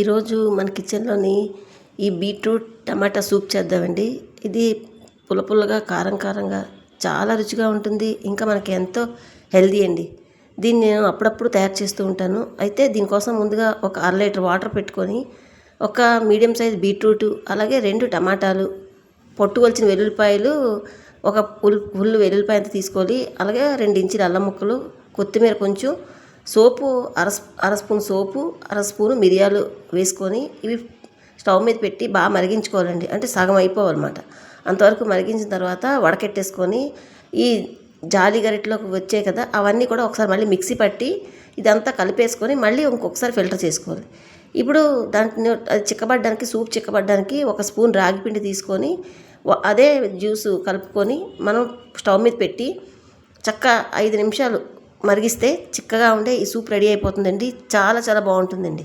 ఈరోజు మన కిచెన్లోని ఈ బీట్రూట్ టమాటా సూప్ చేద్దామండి. ఇది పుల్ల పుల్లగా కారం కారంగా చాలా రుచిగా ఉంటుంది. ఇంకా మనకి ఎంతో హెల్దీ అండి. దీన్ని నేను అప్పుడప్పుడు తయారు చేస్తూ ఉంటాను. అయితే దీనికోసం ముందుగా ఒక అర లీటర్ వాటర్ పెట్టుకొని ఒక మీడియం సైజ్ బీట్రూట్ అలాగే రెండు టమాటాలు పొట్టు వలిచిన వెల్లుల్లిపాయలు ఒక ఫుల్ ఫుల్ వెల్లుల్లిపాయ తీసుకోవాలి. అలాగే రెండు ఇంచుల అల్లం ముక్కలు కొత్తిమీర కొంచెం సోపు అర అర స్పూన్ సోపు అర స్పూను మిరియాలు వేసుకొని ఇవి స్టవ్ మీద పెట్టి బాగా మరిగించుకోవాలండి. అంటే సగం అయిపోవాలన్నమాట. అంతవరకు మరిగించిన తర్వాత వడకెట్టేసుకొని ఈ జాలి గరిటలోకి వచ్చాయి కదా అవన్నీ కూడా ఒకసారి మళ్ళీ మిక్సీ పట్టి ఇదంతా కలిపేసుకొని మళ్ళీ ఇంకొకసారి ఫిల్టర్ చేసుకోవాలి. ఇప్పుడు దాంట్లో అది చిక్కబడ్డానికి సూప్ చిక్కబడడానికి ఒక స్పూన్ రాగి పిండి తీసుకొని అదే జ్యూస్ కలుపుకొని మనం స్టవ్ మీద పెట్టి చక్క ఐదు నిమిషాలు మరిగిస్తే చిక్కగా ఉండే ఈ సూప్ రెడీ అయిపోతుందండి. చాలా చాలా బాగుంటుందండి.